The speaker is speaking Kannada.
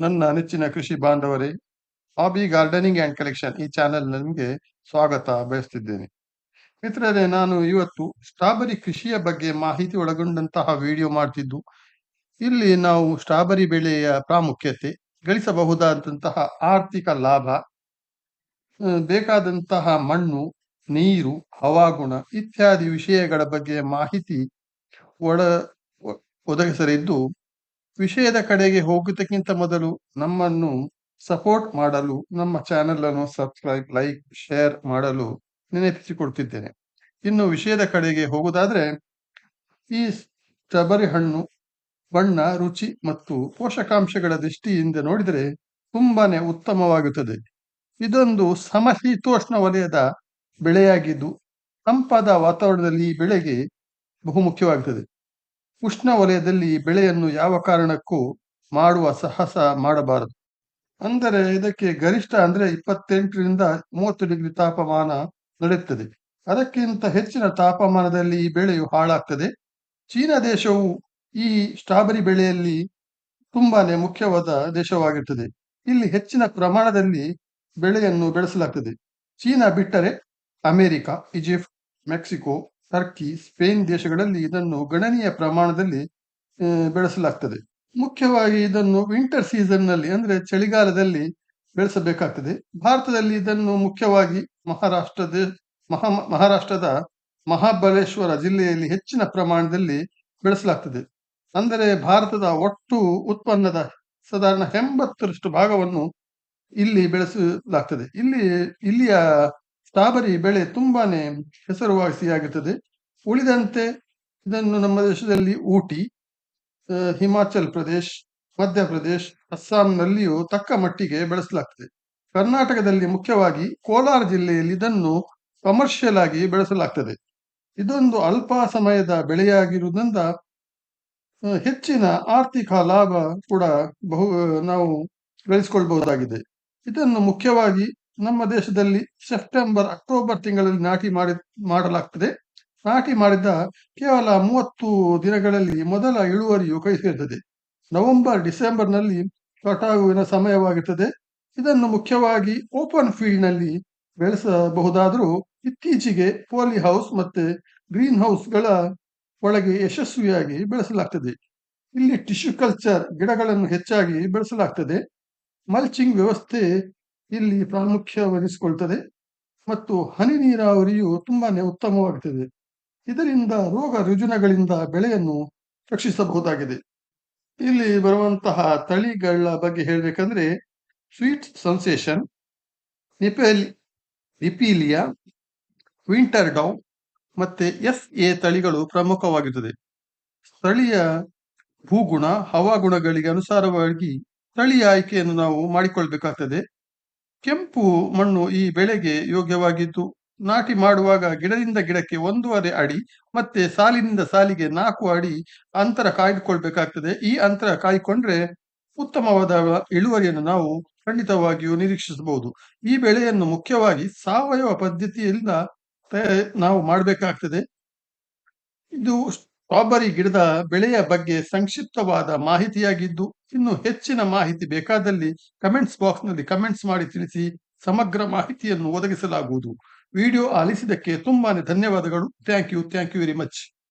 ನನ್ನ ನೆಚ್ಚಿನ ಕೃಷಿ ಬಾಂಧವರೇ ಹಾಬಿ ಗಾರ್ಡನಿಂಗ್ ಆ್ಯಂಡ್ ಕಲೆಕ್ಷನ್ ಈ ಚಾನೆಲ್ ನಿಮಗೆ ಸ್ವಾಗತ ಬಯಸ್ತಿದ್ದೇನೆ. ಮಿತ್ರರೇ, ನಾನು ಇವತ್ತು ಸ್ಟ್ರಾಬೆರಿ ಕೃಷಿಯ ಬಗ್ಗೆ ಮಾಹಿತಿ ಒಳಗೊಂಡಂತಹ ವಿಡಿಯೋ ಮಾಡ್ತಿದ್ದು. ಇಲ್ಲಿ ನಾವು ಸ್ಟ್ರಾಬೆರಿ ಬೆಳೆಯ ಪ್ರಾಮುಖ್ಯತೆ, ಗಳಿಸಬಹುದಾದಂತಹ ಆರ್ಥಿಕ ಲಾಭ ಬೇಕಾದಂತಹ ಮಣ್ಣು, ನೀರು, ಹವಾಗುಣ ಇತ್ಯಾದಿ ವಿಷಯಗಳ ಬಗ್ಗೆ ಮಾಹಿತಿ ಒಳ ಒದಗಿಸಲಿದ್ದು ವಿಷಯದ ಕಡೆಗೆ ಹೋಗುವುದಕ್ಕಿಂತ ಮೊದಲು ನಮ್ಮನ್ನು ಸಪೋರ್ಟ್ ಮಾಡಲು, ನಮ್ಮ ಚಾನೆಲ್ ಅನ್ನು ಸಬ್ಸ್ಕ್ರೈಬ್ ಲೈಕ್ ಶೇರ್ ಮಾಡಲು ನೆನಪಿಸಿಕೊಡ್ತಿದ್ದೇನೆ ಇನ್ನು ವಿಷಯದ ಕಡೆಗೆ ಹೋಗುವುದಾದ್ರೆ, ಈ ಸ್ಟ್ರಾಬೆರಿ ಹಣ್ಣು, ಬಣ್ಣ, ರುಚಿ ಮತ್ತು ಪೋಷಕಾಂಶಗಳ ದೃಷ್ಟಿಯಿಂದ ನೋಡಿದರೆ ತುಂಬಾನೇ ಉತ್ತಮವಾಗುತ್ತದೆ. ಇದೊಂದು ಸಮಶೀತೋಷ್ಣ ವಲಯದ ಬೆಳೆಯಾಗಿದ್ದು, ತಂಪಾದ ವಾತಾವರಣದಲ್ಲಿ ಈ ಬೆಳೆಗೆ ಬಹುಮುಖ್ಯವಾಗುತ್ತದೆ ಉಷ್ಣ ವಲಯದಲ್ಲಿ ಈ ಬೆಳೆಯನ್ನು ಯಾವ ಕಾರಣಕ್ಕೂ ಮಾಡುವ ಸಾಹಸ ಮಾಡಬಾರದು. ಅಂದರೆ ಇದಕ್ಕೆ ಗರಿಷ್ಠ ಅಂದ್ರೆ ಇಪ್ಪತ್ತೆಂಟರಿಂದ ಮೂವತ್ತು ಡಿಗ್ರಿ ತಾಪಮಾನ ನಡೆಯುತ್ತದೆ. ಅದಕ್ಕಿಂತ ಹೆಚ್ಚಿನ ತಾಪಮಾನದಲ್ಲಿ ಈ ಬೆಳೆಯು ಹಾಳಾಗ್ತದೆ. ಚೀನಾ ದೇಶವು ಈ ಸ್ಟ್ರಾಬೆರಿ ಬೆಳೆಯಲ್ಲಿ ತುಂಬಾನೇ ಮುಖ್ಯವಾದ ದೇಶವಾಗಿರ್ತದೆ. ಇಲ್ಲಿ ಹೆಚ್ಚಿನ ಪ್ರಮಾಣದಲ್ಲಿ ಬೆಳೆಯನ್ನು ಬೆಳೆಸಲಾಗ್ತದೆ. ಚೀನಾ ಬಿಟ್ಟರೆ America, Egypt, Mexico Turkey, Spain ದೇಶಗಳಲ್ಲಿ ಇದನ್ನು ಗಣನೀಯ ಪ್ರಮಾಣದಲ್ಲಿ ಬೆಳೆಸಲಾಗ್ತದೆ. ಮುಖ್ಯವಾಗಿ ಇದನ್ನು ವಿಂಟರ್ ಸೀಸನ್ನಲ್ಲಿ, ಅಂದ್ರೆ ಚಳಿಗಾಲದಲ್ಲಿ ಬೆಳೆಸಬೇಕಾಗ್ತದೆ. ಭಾರತದಲ್ಲಿ ಇದನ್ನು ಮುಖ್ಯವಾಗಿ ಮಹಾರಾಷ್ಟ್ರದ ಮಹಾ, ಮಹಾರಾಷ್ಟ್ರದ ಮಹಾಬಲೇಶ್ವರ ಜಿಲ್ಲೆಯಲ್ಲಿ ಹೆಚ್ಚಿನ ಪ್ರಮಾಣದಲ್ಲಿ ಬೆಳೆಸಲಾಗ್ತದೆ. ಅಂದರೆ ಭಾರತದ ಒಟ್ಟು ಉತ್ಪನ್ನದ ಸಾಧಾರಣ ಎಂಬತ್ತರಷ್ಟು ಭಾಗವನ್ನು ಇಲ್ಲಿ ಬೆಳೆಸಲಾಗ್ತದೆ. ಇಲ್ಲಿ, ಇಲ್ಲಿಯ ಸ್ಟ್ರಾಬೆರಿ ಬೆಳೆ ತುಂಬಾನೇ ಹೆಸರುವಾಸಿಯಾಗುತ್ತದೆ. ಉಳಿದಂತೆ ಇದನ್ನು ನಮ್ಮ ದೇಶದಲ್ಲಿ ಊಟಿ ಹಿಮಾಚಲ್ ಪ್ರದೇಶ್ ಮಧ್ಯಪ್ರದೇಶ್ ಅಸ್ಸಾಂನಲ್ಲಿಯೂ ತಕ್ಕ ಮಟ್ಟಿಗೆ ಬೆಳೆಸಲಾಗ್ತದೆ. ಕರ್ನಾಟಕದಲ್ಲಿ ಮುಖ್ಯವಾಗಿ ಕೋಲಾರ ಜಿಲ್ಲೆಯಲ್ಲಿ ಇದನ್ನು ಕಮರ್ಷಿಯಲ್ ಆಗಿ ಬೆಳೆಸಲಾಗ್ತದೆ. ಇದೊಂದು ಅಲ್ಪ ಸಮಯದ ಬೆಳೆಯಾಗಿರುವುದರಿಂದ ಹೆಚ್ಚಿನ ಆರ್ಥಿಕ ಲಾಭ ಕೂಡ ಬಹು, ನಾವು ಗಳಿಸಿಕೊಳ್ಬಹುದಾಗಿದೆ. ಇದನ್ನು ಮುಖ್ಯವಾಗಿ ನಮ್ಮ ದೇಶದಲ್ಲಿ ಸೆಪ್ಟೆಂಬರ್, ಅಕ್ಟೋಬರ್ ತಿಂಗಳಲ್ಲಿ ನಾಟಿ ಮಾಡಿ, ಮಾಡಲಾಗ್ತದೆ. ನಾಟಿ ಮಾಡಿದ ಕೇವಲ ಮೂವತ್ತು ದಿನಗಳಲ್ಲಿ ಮೊದಲ ಇಳುವರಿಯು ಕೈ ಸೇರ್ತದೆ. ನವೆಂಬರ್, ಡಿಸೆಂಬರ್ನಲ್ಲಿ ಕಟಾವಿನ ಸಮಯವಾಗಿರ್ತದೆ. ಇದನ್ನು ಮುಖ್ಯವಾಗಿ ಓಪನ್ ಫೀಲ್ಡ್ನಲ್ಲಿ ಬೆಳೆಸಬಹುದಾದರೂ ಇತ್ತೀಚೆಗೆ ಪೋಲಿ ಹೌಸ್ ಮತ್ತೆ ಗ್ರೀನ್ ಹೌಸ್ಗಳ ಒಳಗೆ ಯಶಸ್ವಿಯಾಗಿ ಬೆಳೆಸಲಾಗ್ತದೆ. ಇಲ್ಲಿ ಟಿಶ್ಯೂ ಕಲ್ಚರ್ ಗಿಡಗಳನ್ನು ಹೆಚ್ಚಾಗಿ ಬೆಳೆಸಲಾಗ್ತದೆ. ಮಲ್ಚಿಂಗ್ ವ್ಯವಸ್ಥೆ ಇಲ್ಲಿ ಪ್ರಾಮುಖ್ಯವಹಿಸಿಕೊಳ್ತದೆ ಮತ್ತು ಹನಿ ನೀರಾವರಿಯು ತುಂಬಾನೇ ಉತ್ತಮವಾಗುತ್ತದೆ ಇದರಿಂದ ರೋಗ ರುಜಿನಗಳಿಂದ ಬೆಳೆಯನ್ನು ರಕ್ಷಿಸಬಹುದಾಗಿದೆ. ಇಲ್ಲಿ ಬರುವಂತಹ ತಳಿಗಳ ಬಗ್ಗೆ ಹೇಳಬೇಕಂದ್ರೆ ಸ್ವೀಟ್ ಸನ್ಸೇಷನ್, ನಿಪೆಲ್, ನಿಪೀಲಿಯಾ, ವಿಂಟರ್ ಡೌ ಮತ್ತೆ ಎಸ್ ಎ ತಳಿಗಳು ಪ್ರಮುಖವಾಗಿರುತ್ತದೆ. ಸ್ಥಳೀಯ ಭೂಗುಣ, ಹವಾಗುಣಗಳಿಗೆ ಅನುಸಾರವಾಗಿ ತಳಿಯ ಆಯ್ಕೆಯನ್ನು ನಾವು ಮಾಡಿಕೊಳ್ಬೇಕಾಗ್ತದೆ. ಕೆಂಪು ಮಣ್ಣು ಈ ಬೆಳೆಗೆ ಯೋಗ್ಯವಾಗಿದ್ದು, ನಾಟಿ ಮಾಡುವಾಗ ಗಿಡದಿಂದ ಗಿಡಕ್ಕೆ ಒಂದೂವರೆ ಅಡಿ ಮತ್ತೆ ಸಾಲಿನಿಂದ ಸಾಲಿಗೆ ನಾಲ್ಕು ಅಡಿ ಅಂತರ ಕಾಯ್ದುಕೊಳ್ಬೇಕಾಗ್ತದೆ. ಈ ಅಂತರ ಕಾಯ್ಕೊಂಡ್ರೆ ಉತ್ತಮವಾದ ಇಳುವರಿಯನ್ನು ನಾವು ಖಂಡಿತವಾಗಿಯೂ ನಿರೀಕ್ಷಿಸಬಹುದು. ಈ ಬೆಳೆಯನ್ನು ಮುಖ್ಯವಾಗಿ ಸಾವಯವ ಪದ್ಧತಿಯಿಂದ ತಯ- ನಾವು ಮಾಡಬೇಕಾಗ್ತದೆ. ಇದು ಸ್ಟ್ರಾಬೆರಿ ಗಿಡದ ಬೆಳೆಯ ಬಗ್ಗೆ ಸಂಕ್ಷಿಪ್ತವಾದ ಮಾಹಿತಿಯಾಗಿದ್ದು, ಇನ್ನು ಹೆಚ್ಚಿನ ಮಾಹಿತಿ ಬೇಕಾದಲ್ಲಿ ಕಮೆಂಟ್ಸ್ ಬಾಕ್ಸ್ನಲ್ಲಿ ಕಮೆಂಟ್ಸ್ ಮಾಡಿ ತಿಳಿಸಿ ಸಮಗ್ರ ಮಾಹಿತಿಯನ್ನು ಒದಗಿಸಲಾಗುವುದು. ವಿಡಿಯೋ ಆಲಿಸಿದಕ್ಕೆ ತುಂಬಾನೇ ಧನ್ಯವಾದಗಳು. Thank you thank you very much.